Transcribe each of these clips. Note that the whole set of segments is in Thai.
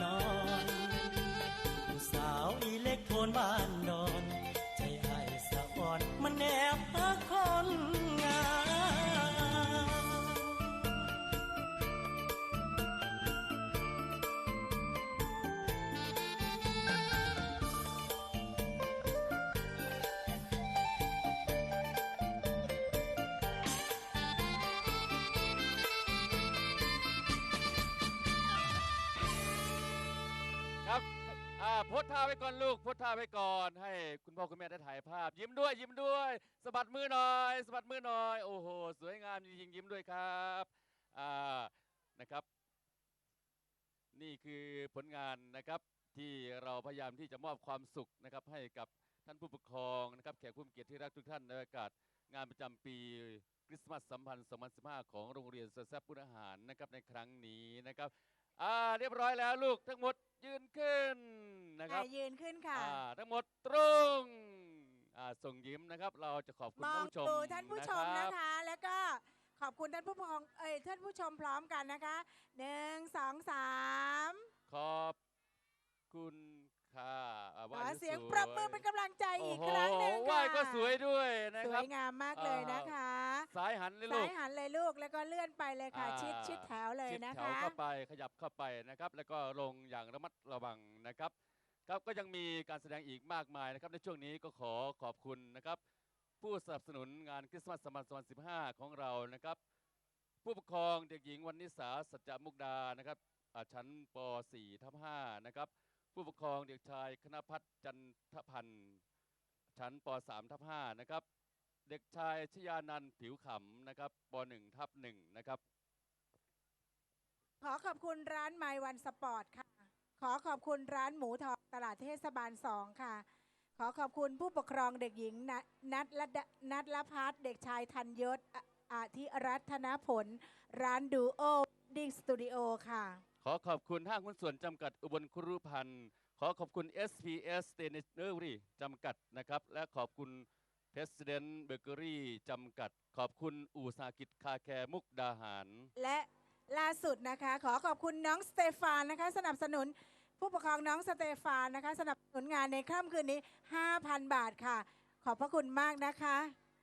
น พสท่าไว้ก่อนลูกพสท่าไว้ก่อน ให้คุณพ่อคุณแม่ได้ถ่ายภาพ ยิ้มด้วยยิ้มด้วยสะบัดมือหน่อยสะบัดมือหน่อย โอ้โห สวยงามจริงๆยิ้มด้วยครับอ่านะครับ นี่คือผลงานนะครับที่เราพยายามที่จะมอบความสุขนะครับให้กับท่านผู้ปกครองนะครับแขกผู้มีเกียรติที่รักทุกท่านในโอกาสงานประจำปีคริสต์มาสสัมพันธ์ 2015 ของโรงเรียนเซอร์แซบพุทธหารนะครับในครั้งนี้นะครับอ่าเรียบร้อยแล้วลูกทั้งหมด ยืนขึ้นนะครับอะยืนขึ้นค่ะ อ่าทั้งหมดตรงอ่าส่งยิ้มนะครับ เราจะขอบคุณมอท่างนผู้ชมดูท่านผู้ชมรับนะคะ แล้วก็ขอบคุณท่านผู้ปกครองเอ้ยท่านผู้ชมพร้อมกันนะคะหนึ่งสองสาม ขอบคุณค่ะอ่า ขว่าอให้เสียงสวปรบมือเป็นกำลังใจอีกโโหครั้งหนึ่งไหว้ค่ะก็สวยด้วยนะสควรับยงามมากเลยนะคะสายหันเลยลูซ้าก ยหันเลยลูกแล้วก็เลื่อนไปเลยค่ะ อ่า ชิดชิดแถวเลยชิดนะแถวคะ เข้าไปขยับเข้าไปนะครับ แล้วก็ลงอย่างระมัดระวังนะครับ ครับก็ยังมีการแสดงอีกมากมายนะครับ ในช่วงนี้ก็ขอขอบคุณนะครับ ผู้สนับสนุนงานคริสต์มาสสมพันธ์2015 ของเรานะครับ ผู้ปกครองเด็กหญิงวันนิสาสัจจมุกดานะครับอ่าชั้นป .4 ทับ5นะครับ ผู้ปกครองเด็กชายคณพัฒน์จันทพันธ์ชั้นป .3 ทับ5นะครับ เด็กชายชยานันท์ผิวขำนะครับป .1 ทับ1นะครับ ขอขอบคุณร้านไมวันสปอร์ตค่ะ ขอขอบคุณร้านหมูทองตลาดเทศบาลสองค่ะ ขอขอบคุณผู้ปกครองเด็กหญิงณนัทละนัทละพัฒน์เด็กชายธัญยศอาธิรัตนผล ร้านดูโอดิ้งสตูดิโอค่ะ ขอขอบคุณห้างหุ้นส่วนจำกัดอุบลครุพันธ์ ขอขอบคุณ SPS Stationery จำกัดนะครับ และขอบคุณ President Bakery จำกัด ขอบคุณอู่สาหกิจคาแคร์มุกดาหาร และล่าสุดนะคะ ขอขอบคุณน้องสเตฟานนะคะ สนับสนุนผู้ปกครองน้องสเตฟานนะคะ สนับสนุนงานในค่ำคืนนี้ 5,000 บาทค่ะ ขอบพระคุณมากนะคะ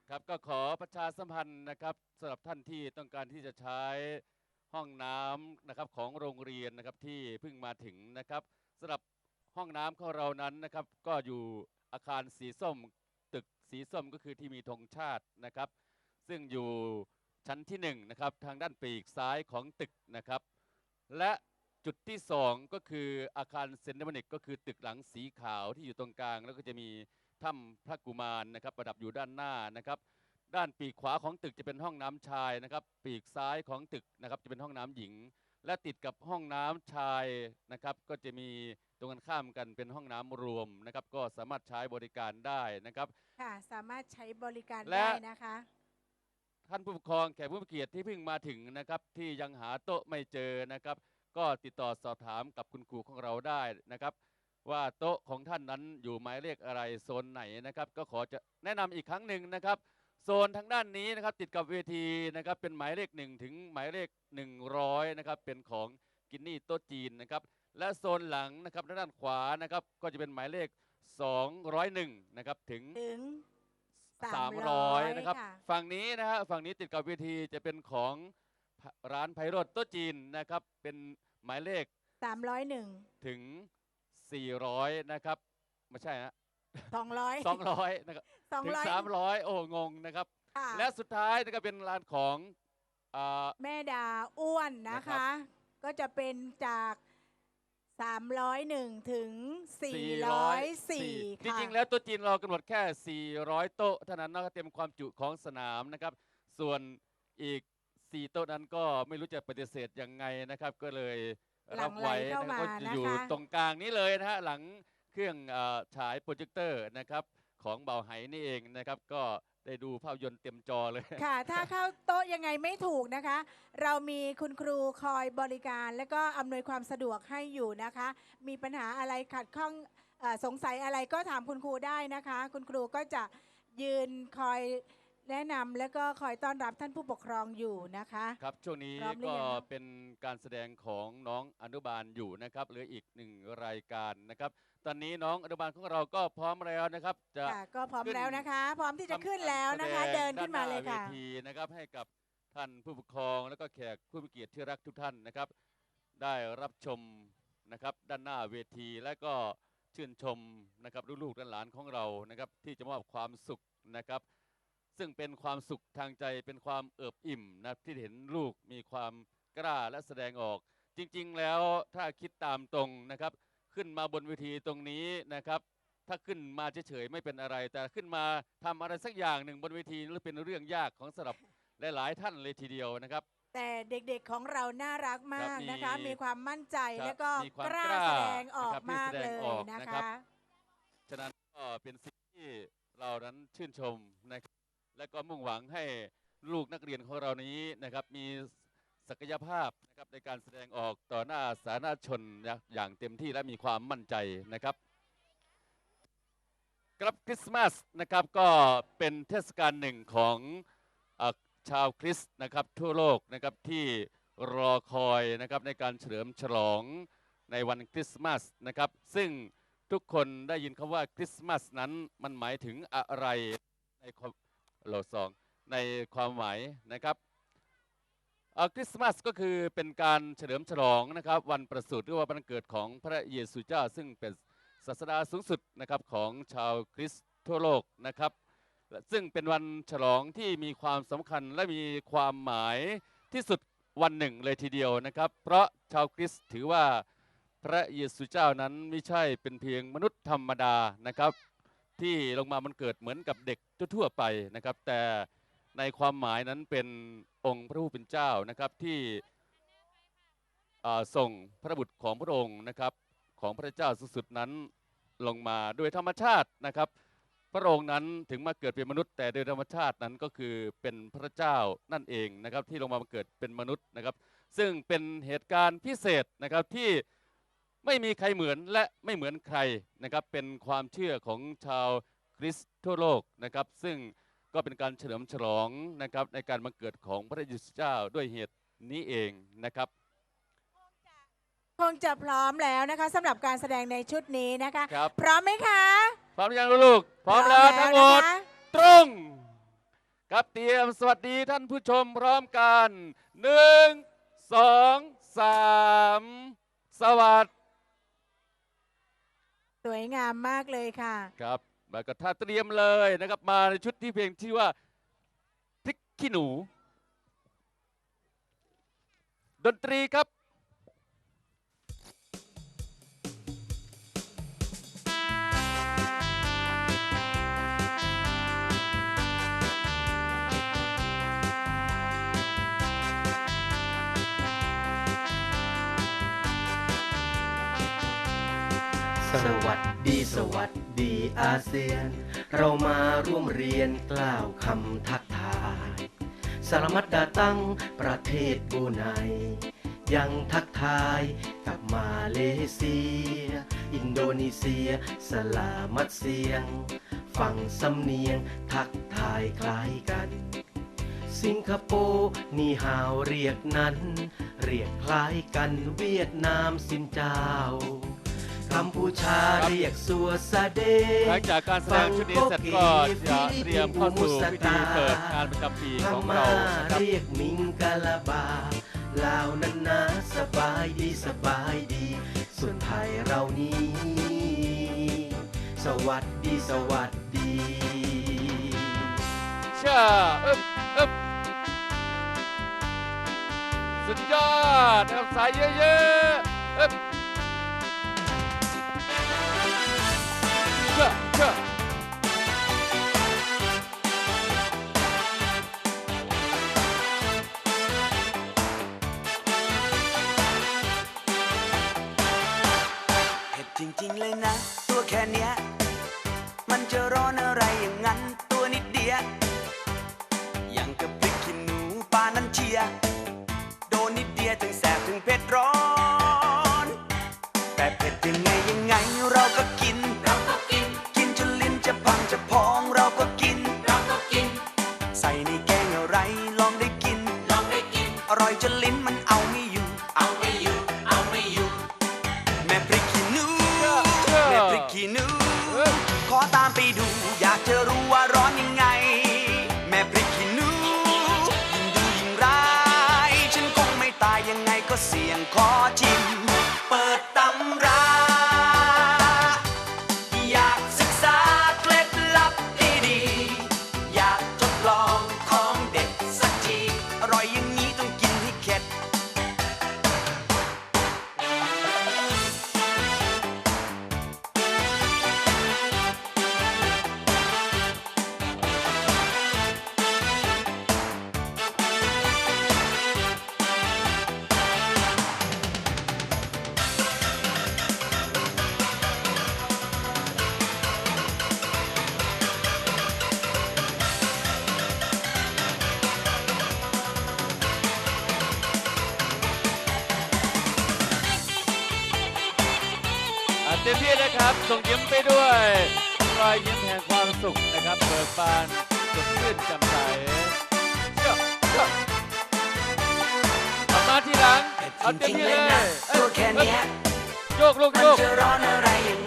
ครับก็ขอประชาสัมพันธ์นะครับสำหรับท่านที่ต้องการที่จะใช้ ห้องน้ำนะครับของโรงเรียนนะครับที่เพิ่งมาถึงนะครับสำหรับห้องน้ำของเรานั้นนะครับ ก็อยู่อาคารสีส้มตึกสีส้มก็คือที่มีธงชาตินะครับ ซึ่งอยู่ชั้นที่หนึ่งนะครับทางด้านปีกซ้ายของตึกนะครับ และจุดที่สองก็คืออาคารเซนต์เดมนิกก็คือตึกหลังสีขาวที่อยู่ตรงกลาง แล้วก็จะมีถ้ำพระกุมารนะครับ ประดับอยู่ด้านหน้านะครับ ด้านปีกขวาของตึกจะเป็นห้องน้ำชายนะครับ ปีกซ้ายของตึกนะครับจะเป็นห้องน้ำหญิง และติดกับห้องน้ำชายนะครับ ก็จะมีตรงกันข้ามกันเป็นห้องน้ำรวมนะครับ ก็สามารถใช้บริการได้นะครับ ค่ะ สามารถใช้บริการและได้นะคะ ท่านผู้ปกครองแขกผู้มีเกียรติที่เพิ่งมาถึงนะครับ ที่ยังหาโต๊ะไม่เจอนะครับ ก็ติดต่อสอบถามกับคุณครูของเราได้นะครับว่าโต๊ะของท่านนั้นอยู่หมายเลขอะไรโซนไหนนะครับ ก็ขอจะแนะนำอีกครั้งหนึ่งนะครับ โซนทางด้านนี้นะครับติดกับเวทีนะครับเป็นหมายเลขหนึ่งถึงหมายเลข 100นะครับเป็นของกินนี่โต๊ะจีนนะครับและโซนหลังนะครับทางด้านขวานะครับก็จะเป็นหมายเลข 201นะครับถึงถึง300นะครับค่ะฝั่งนี้นะฮะฝั่งนี้ติดกับเวทีจะเป็นของพร้านไพโรดโต๊ะจีนนะครับเป็นหมายเลข 301 ถึง 400นะครับไม่ใช่ฮะ 200 200นะครับถึง200 300โอ้งงนะครับ ค่ะและสุดท้ายนะครับเป็นร้านของอ่า แม่ดาอ้วนนะนะครัคะบก็จะเป็นจาก 301 ถึง 404 จค่ะ ริงๆ แล้วโต๊ะจีนเรากำหนดแค่ 400 โต๊ะเท่านั้นนะครับเต็มความจุของสนามนะครับ ส่วนอีก 4 โต๊ะนั้นก็ไม่รู้จะปฏิเสธยังไงนะครับ ก็เลยรับไว้หลั่งไหลเข้านะครับมาก็จะอยู่นะคะ ตรงกลางนี้เลยนะฮะหลัง เครื่องเอ่อฉายโปรเจคเตอร์นะครับของเบาไหนี่เองนะครับก็ได้ดูภาพยนตร์เต็มจอเลยค่ะ ถ้าเข้าโต๊ะยังไงไม่ถูกนะคะ เรามีคุณครูคอยบริการ และก็อำนวยความสะดวกให้อยู่นะคะ มีปัญหาอะไรขัดข้องเออสงสัยอะไรก็ถามคุณครูได้นะคะ คุณครูก็จะยืนคอยแนะนำและก็คอยต้อนรับท่านผู้ปกครองอยู่นะคะ ครับช่วงนี้พร้อมหรือก็ยังครับเป็นการแสดงของน้องอนุบาลอยู่นะครับเหลืออีกหนึ่งรายการนะครับ ตอนนี้น้องอนุบาลของเราก็พร้อมแล้วนะครับ จะ ค่ะก็พร้อมขึ้น แล้วนะคะ พร้อมที่จะทำขึ้นการแล้วนะคะแสเดินขึ้นมาเลยด้ค่ะหวทีนะครับให้กับท่านผู้ปกครองแล้วก็แขกผู้มีเกียรติที่รักทุกท่านนะครับ ได้รับชมนะครับด้านหน้าเวทีและก็ชื่นชมนะครับลูกๆหลานๆของเรานะครับที่จะมอบความสุขนะครับ ซึ่งเป็นความสุขทางใจเป็นความเอิบอิ่มนะที่เห็นลูกมีความกล้าและแสดงออก จริงๆแล้วถ้าคิดตามตรงนะครับ ขึ้นมาบนเวทีตรงนี้นะครับ ถ้าขึ้นมาเฉยๆไม่เป็นอะไร แต่ขึ้นมาทำอะไรสักอย่างหนึ่งบนเวทีนี่เป็นเรื่องยากของสำหรับหลายๆท่านเลยทีเดียวนะครับ แต่เด็กๆของเราน่ารักมากนะคะครับมีมีความมั่นใจครับแล้วก็มีความกล้ากล้าแสดงออกนะครับที่มากแสดเลงยออกนะนะครับ คะ ฉะนั้นก็เป็นสิ่งที่เรานั้นชื่นชมนะครับและก็มุ่งหวังให้ลูกนักเรียนของเรานี้นะครับ มี ศักยภาพนะครับในการแสดงออกต่อหน้าสาธารณชนนะอย่างเต็มที่และมีความมั่นใจนะครับครับคริสต์มาสนะครับก็เป็นเทศกาลหนึ่งของอชาวคริสต์นะครับทั่วโลกนะครับที่รอคอยนะครับในการเฉลิมฉลองในวันคริสต์มาสนะครับซึ่งทุกคนได้ยินคำว่าคริสต์มาสนั้นมันหมายถึงอะไรในความโลสองในความหมายนะครับ คริสต์มาสก็คือเป็นการเฉลิมฉลองนะครับวันประสูติหรือว่าวันเกิดของพระเยซูเจ้า ซึ่งเป็นศาสดาสูงสุดนะครับของชาวคริสต์ทั่วโลกนะครับซึ่งเป็นวันฉลองที่มีความสำคัญและมีความหมายที่สุดวันหนึ่งเลยทีเดียวนะครับ เพราะชาวคริสต์ถือว่าพระเยซูเจ้านั้นไม่ใช่เป็นเพียงมนุษย์ธรรมดานะครับ ที่ลงมามันเกิดเหมือนกับเด็กทั่วไปนะครับ แต่ ในความหมายนั้นเป็นองค์พระผู้เป็นเจ้านะครับที่ส่งพระบุตรของพระองค์นะครับของพระเจ้าสุดสุดนั้นลงมาโดยธรรมชาตินะครับ พระองค์นั้นถึงมาเกิดเป็นมนุษย์ แต่โดยธรรมชาตินั้นก็คือเป็นพระเจ้านั่นเองนะครับที่ลงมาเกิดเป็นมนุษย์นะครับ ซึ่งเป็นเหตุการณ์พิเศษนะครับที่ไม่มีใครเหมือนและไม่เหมือนใครนะครับเป็นความเชื่อของชาวคริสต์ทั่วโลกนะครับ ซึ่ง ก็เป็นการเฉลิมฉลองนะครับในการมาเกิดของพระเยซูเจ้าด้วยเหตุนี้เองนะครับคงจะพร้อมแล้วนะคะสำหรับการแสดงในชุดนี้นะคะ ครับ พร้อมไหมคะ พร้อมหรือยังลูกๆพร้อมแล้วทั้งหมดนะคะตรง ครับเตรียมสวัสดีท่านผู้ชมพร้อมกันหนึ่งสองสามสวัสดีสวยงามมากเลยค่ะ ครับ แล้วก็ถ้าเตรียมเลยนะครับมาในชุดที่เพลงที่ว่าพริกขี้หนู ดนตรีครับ สวัสดีสวัสดีอาเซียน เรามาร่วมเรียนกล่าวคำทักทาย สารมัดดาตั้งประเทศบูไนยังทักทายกับมาเลเซีย อินโดนีเซีย สลามัดเสียง ฝั่งสำเนียงทักทายคล้ายกัน สิงคโปร์นี่ฮาวเรียกนั้น เรียกคล้ายกันเวียดนามสินเจ้า กัมพูชาเรียกสัวซาเดหลังจากการแสดงชุดนี้เสร็จก็จะเตรียมเข้าสู่พิธีเปิดงานประจำปีของเราเรียกมิงกะลาบาลาวนั้นนะสบายดีสบายดี ส่วนไทยเรานี้ สวัสดีสวัสดีชาอึบอึบสุดยอดนะครับสายเยอะๆอึบ จริงๆเลยนะ ตัวแค่เนี้ย มันจะร้อน ส่งยิ้มไปด้วยรอยยิ้มแห่งความสุขนะครับเบิกบานสดชื่นแจ่มใสเชื่อเอามาที่หลังเอาเต็มที่เลยตัวแค่เนี้ยโยกลูกมัโยกจะร้อนอะไรอย่าง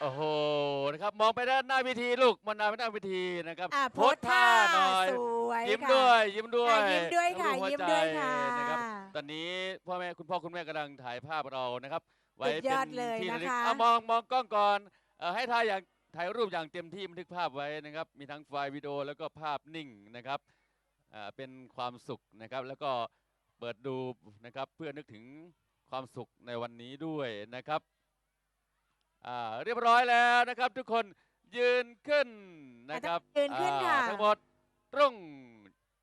โอ้โหนะครับมองไปด้านหน้าเวิธีลูกมองหน้าไปด้านเวิธีนะครับอะโพสท่าหน่อยสวยยิ้มค่ะด้วย ยิ้มด้วยอะยิ้มด้วยค่ะ รูปหัยิ้มใจด้วยค่ะนะครับตอนนี้พ่อแม่คุณพ่อคุณแม่กำลังถ่ายภาพเรานะครับ ไว้สุดยเป็อดนเลยที่ระลึกนะคะเอามองมองกล้องก่อนเอ่อให้ถ่ายอย่างถ่ายรูปอย่างเต็มที่บันทึกภาพไว้นะครับ มีทั้งไฟล์วิดีโอแล้วก็ภาพนิ่งนะครับอ่าเป็นความสุขนะครับ แล้วก็เปิดดูนะครับเพื่อนึกถึงความสุขในวันนี้ด้วยนะครับ อ่าเรียบร้อยแล้วนะครับ ทุกคนยืนขึ้นนะครับยืนขึ้นอ่าค่ะทั้งหมดตรง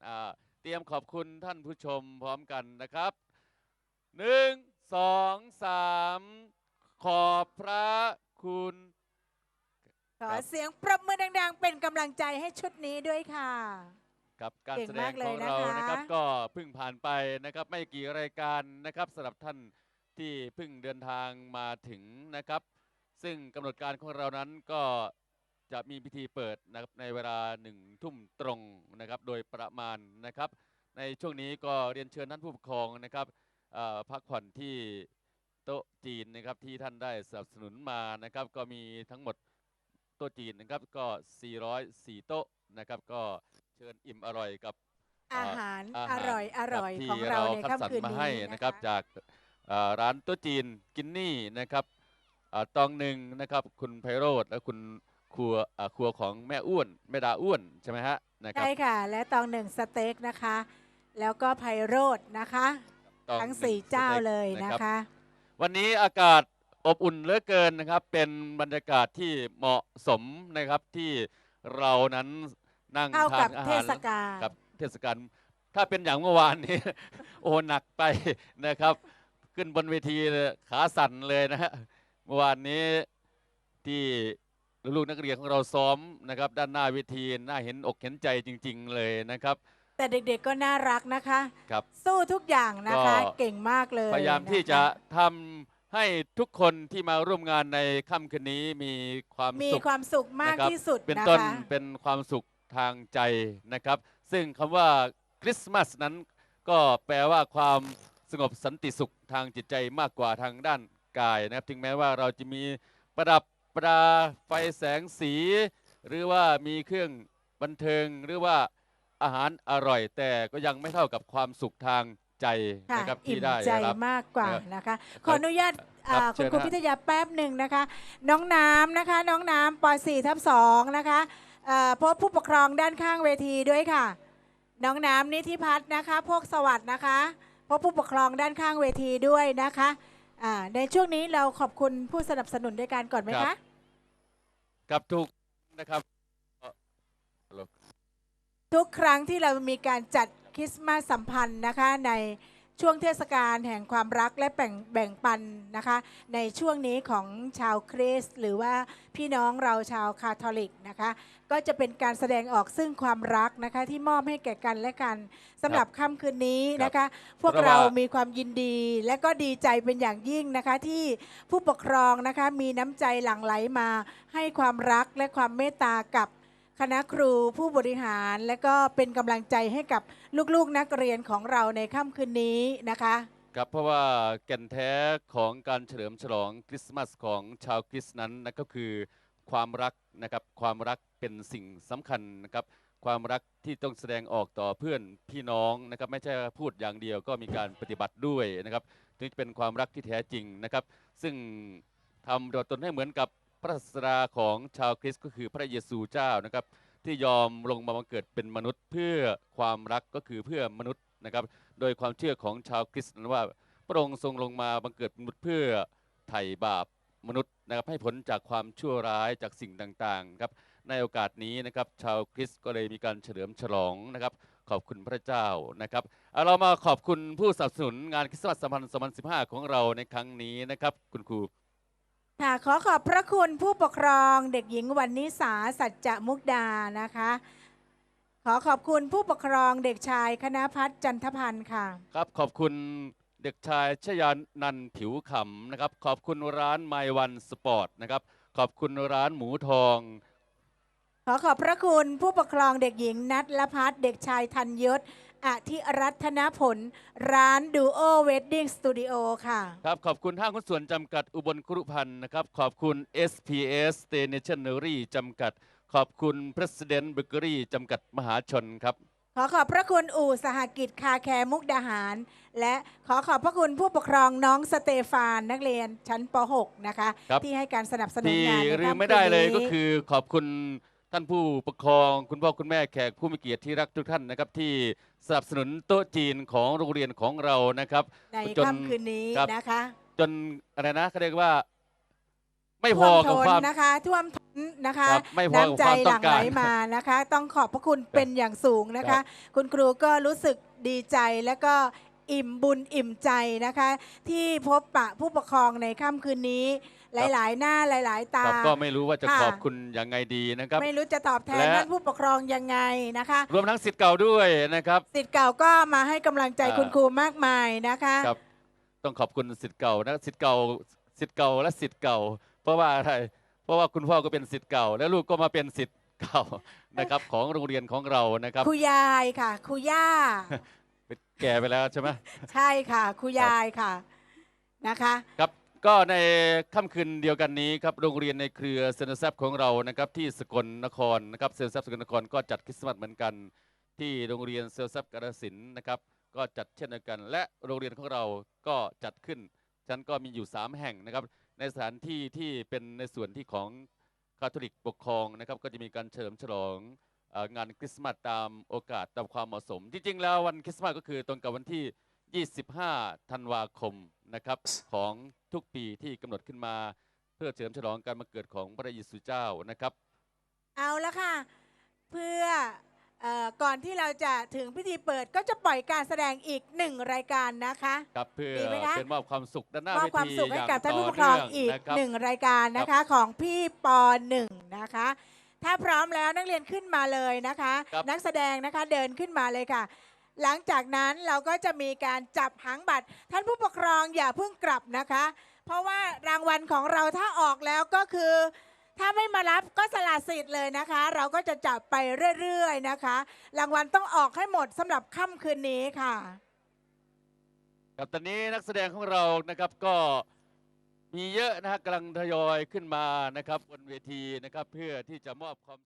อ่าเตรียมขอบคุณท่านผู้ชมพร้อมกันนะครับหนึ่งสองสามขอบพระคุณ ขอครับเสียงปรบมือดัง ๆ เป็นกำลังใจให้ชุดนี้ด้วยค่ะ กับการเก่งแสดมางกเลขยองนะคะเรานะครับก็เพิ่งผ่านไปนะครับ ไม่กี่รายการนะครับสำหรับท่านที่เพิ่งเดินทางมาถึงนะครับ ซึ่งกำหนดการของเรานั้นก็จะมีพิธีเปิดนะครับในเวลาหนึ่งทุ่มตรงนะครับ โดยประมาณนะครับ ในช่วงนี้ก็เรียนเชิญท่านผู้ปกครองนะครับเอ่อพักผ่อนที่โต๊ะจีนนะครับที่ท่านได้สนับสนุนมานะครับ ก็มีทั้งหมดโต๊ะจีนนะครับก็ 404 โต๊ะนะครับ ก็เชิญอิ่มอร่อยกับอาหารอาอหารร่อยอร่อยคบที่ของเราในคัดสรรค่ำคืนมานี้ให้นะครับนะคะจากเอ่อร้านโต๊ะจีนกินนี่นะครับอ่า ตองหนึ่งนะครับ คุณไพโรธและคุณครัวอ่าครัวของแม่อ้วนแม่ดาอ้วนใช่ไหมฮะนะครับใช่ค่ะ และตองหนึ่งสเต็กนะคะ แล้วก็ไพโรดนะคะตองทั้งหนึ่สี่สเจ้าต็กเลยนะรับคะ วันนี้อากาศอบอุ่นเหลือเกินนะครับ เป็นบรรยากาศที่เหมาะสมนะครับที่เรานั้นนั่งเข้าทากับนอาเทหารศกาลกับเทศกาลถ้าเป็นอย่างเมื่อวานนี้ โอ้หนักไปนะครับ ขึ้นบนเวทีเลยขาสั่นเลยนะฮะ เมื่อวานนี้ที่ลูกๆนักเรียนของเราซ้อมนะครับ ด้านหน้าเวทีน่าเห็นอกเห็นใจจริง ๆ เลยนะครับ แต่เด็กๆก็น่ารักนะคะ ครับ สู้ทุกอย่างนะคะ ก็ เก่งมากเลยพยายามที่นคจะทำให้ทุกคนที่มาร่วมงานในค่ำคืนนี้มีความมีสุข ความสุขมากนะครับ ที่สุดเป็นนะต้นคะ เป็นความสุขทางใจนะครับ ซึ่งคำว่าคริสต์มาสนั้น ก็แปลว่าความสงบสันติสุขทางจิตใจมากกว่าทางด้าน กายนะครับถึงแม้ว่าเราจะมีประดับประดาไฟแสงสี หรือว่ามีเครื่องบันเทิงหรือว่าอาหารอร่อย แต่ก็ยังไม่เท่ากับความสุขทางใจค่ะนะครับอิ่ที่มได้ใจรับมากกว่านะครับนะคะ ขออนุญาตครับอ่าเชิคุณญครูฮะพิทยาแป๊บหนึ่งนะคะ น้องน้ำนะคะ น้องน้ำป .4 ทับ2นะคะเอ่อพบผู้ปกครองด้านข้างเวทีด้วยค่ะ น้องน้ำนิธิพัฒน์นะคะพวกสวัสดิ์นะคะพบผู้ปกครองด้านข้างเวทีด้วยนะคะ อ่าในช่วงนี้เราขอบคุณผู้สนับสนุนด้วยกันก่อนไหมครัคะ บ กับทุกนะครับ ทุกครั้งที่เรามีการจัดคริสต์มาสสัมพันธ์นะคะใน ช่วงเทศกาลแห่งความรักและแบ่งแบ่งปันนะคะ ในช่วงนี้ของชาวคริสต์หรือว่าพี่น้องเราชาวคาทอลิกนะคะ ก็จะเป็นการแสดงออกซึ่งความรักนะคะที่มอบให้แก่กันและกันสำหรับค่ำคืนนี้นะคะ พวกเพราะเราว่ามีความยินดีและก็ดีใจเป็นอย่างยิ่งนะคะที่ผู้ปกครองนะคะมีน้ำใจหลั่งไหลมาให้ความรักและความเมตตากับ คณะครูผู้บริหารและก็เป็นกำลังใจให้กับลูกๆนักเรียนของเราในค่ำคืนนี้นะคะครับเพราะว่าแก่นแท้ของการเฉลิมฉลองคริสต์มาสของชาวคริสต์นั้นนะก็คือความรักนะครับความรักเป็นสิ่งสำคัญนะครับความรักที่ต้องแสดงออกต่อเพื่อนพี่น้องนะครับไม่ใช่พูดอย่างเดียวก็มีการปฏิบัติด้วยนะครับถึงจะเป็นความรักที่แท้จริงนะครับ ซึ่งทำตัวตนให้เหมือนกับ ระศาสดาของชาวคริสต์ก็คือพระเยซูเจ้านะครับ ที่ยอมลงมาบังเกิดเป็นมนุษย์เพื่อความรักก็คือเพื่อมนุษย์นะครับ โดยความเชื่อของชาวคริสต์นั้นว่าพระองค์ทรงลงมาบังเกิดเป็นมนุษย์เพื่อไถ่บาปมนุษย์นะครับให้ผลจากความชั่วร้ายจากสิ่งต่างๆครับในโอกาสนี้นะครับชาวคริสต์ก็เลยมีการเฉลิมฉลองนะครับ ขอบคุณพระเจ้านะครับเอาเรามาขอบคุณผู้สนับสนุนงานคริสต์มาสสัมพันธ์2015 ของเราในครั้งนี้นะครับ คุณครู ค่ะขอขอบพระคุณผู้ปกครองเด็กหญิงวันนิสาสัจจะมุกดานะคะ ขอขอบคุณผู้ปกครองเด็กชายคณพัฒน์จันทพันธ์ค่ะ ครับขอบคุณเด็กชายชยานันท์ผิวขำนะครับ ขอบคุณร้านไมวันสปอร์ตนะครับ ขอบคุณร้านหมูทอง ขอขอบพระคุณผู้ปกครองเด็กหญิงนัทละพัฒน์เด็กชายธัญยศ อธิรัตนผล ร้านดูโอเวดดิ้งสตูดิโอค่ะ ครับ ขอบคุณห้างหุ้นส่วนจำกัดอุบลครุพันธ์นะครับ ขอบคุณ SPS Stationery จำกัด ขอบคุณ President Bakery จำกัดมหาชนครับ ขอขอบพระคุณอู่สหกิจคาแคร์มุกดาหาร และขอขอบพระคุณผู้ปกครองน้องสเตฟานนักเรียนชั้นป .6 นะคะ ครับ ที่ให้การสนับสนุนที่งานในลืมค่ำไม่ได้เลยคืนก็นี้คือขอบคุณ ท่านผู้ปกครองคุณพ่อคุณแม่แขกผู้มีเกียรติที่รักทุกท่านนะครับที่สนับสนุนโต๊ะจีนของโรงเรียนของเรานะครับในจนค่ำคืนนี้ครับนะคะ จนอะไรนะเขาเรียกว่า ไม่พท่อวมกับท้นความ นะคะท่วมท้นนะคะครับไม่พอกับน้ำใจความหต้อลั่งงการไหลมานะคะ ต้องขอบพระคุณเป็นอย่างสูงนะครัคะ บคุณครูก็รู้สึกดีใจและก็ อิ่มบุญอิ่มใจนะคะ ที่พบปะผู้ปกครองในค่ำคืนนี้ หลายๆ หน้าหลาย ๆ ตา ครับก็ไม่รู้ว่าจะค่ะ ขอบคุณยังไงดีนะครับ ไม่รู้จะตอบแทนและ ท่านผู้ปกครองยังไงนะคะรวมทั้งสิทธิ์เก่าด้วยนะครับ สิทธิ์เก่าก็มาให้กำลังใจอ่า คุณครูมากมายนะคะ ครับต้องขอบคุณสิทธิ์เก่านะสิทธิ์เก่าสิทธิ์เก่าและสิทธิ์เก่า เพราะว่าอะไรเพราะว่าคุณพ่อก็เป็นสิทธิ์เก่า และลูกก็มาเป็นสิทธิ์เก่านะครับ ของโรงเรียนของเรานะครับ ครูยายค่ะครูย่า แก่ไปแล้วใช่ไหมใช่ค่ะครูยายค่ะนะคะ ครับ ก็ในค่ำคืนเดียวกันนี้ครับโรงเรียนในเครือเซนเซปของเรานะครับที่สกลนครนะครับเซนเซปสกลนครก็จัดคริสต์มาสเหมือนกัน ที่โรงเรียนเซนเซปกาฬสินธุ์นะครับก็จัดเช่นเดียวกัน และโรงเรียนของเราก็จัดขึ้นฉะนันก็มีอยู่ 3 แห่งนะครับ ในสถานที่ที่เป็นในส่วนที่ของคาทอลิกปกครองนะครับ ก็จะมีการเฉลิมฉลองเอ่อ งานคริสต์มาสตามโอกาสตามความเหมาะสม จริงๆ แล้ววันคริสต์มาสก็คือตรงกับวันที่ 25 ธันวาคมนะครับของทุกปีที่กำหนดขึ้นมา เพื่อเฉลิมฉลองการมาเกิดของพระเยซูเจ้านะครับ เอาละค่ะ เพื่อเอ่อก่อนที่เราจะถึงพิธีเปิดก็จะปล่อยการแสดงอีกหนึ่งรายการนะคะครับเพื่อดีไหมคะเป็นมอบความสุขด้านหน้ามอบเวความทีสุขให้อย่างกับท่านต่ผู้อปกครองเนื่องอีกนะครับหนึ่งรายการนะคะ ของพี่ปอหนึ่งนะคะ ถ้าพร้อมแล้วนักเรียนขึ้นมาเลยนะคะ ครับ นักแสดงนะคะเดินขึ้นมาเลยค่ะ หลังจากนั้นเราก็จะมีการจับหางบัตร ท่านผู้ปกครองอย่าเพิ่งกลับนะคะ เพราะว่ารางวัลของเราถ้าออกแล้วก็คือ ถ้าไม่มารับก็สละสิทธิ์เลยนะคะ เราก็จะจับไปเรื่อยๆนะคะ รางวัลต้องออกให้หมดสำหรับค่ำคืนนี้ค่ะ ครับตอนนี้นักแสดงของเรานะครับก็ มีเยอะนะฮะกำลังทยอยขึ้นมานะครับบนเวทีนะครับเพื่อที่จะมอบความ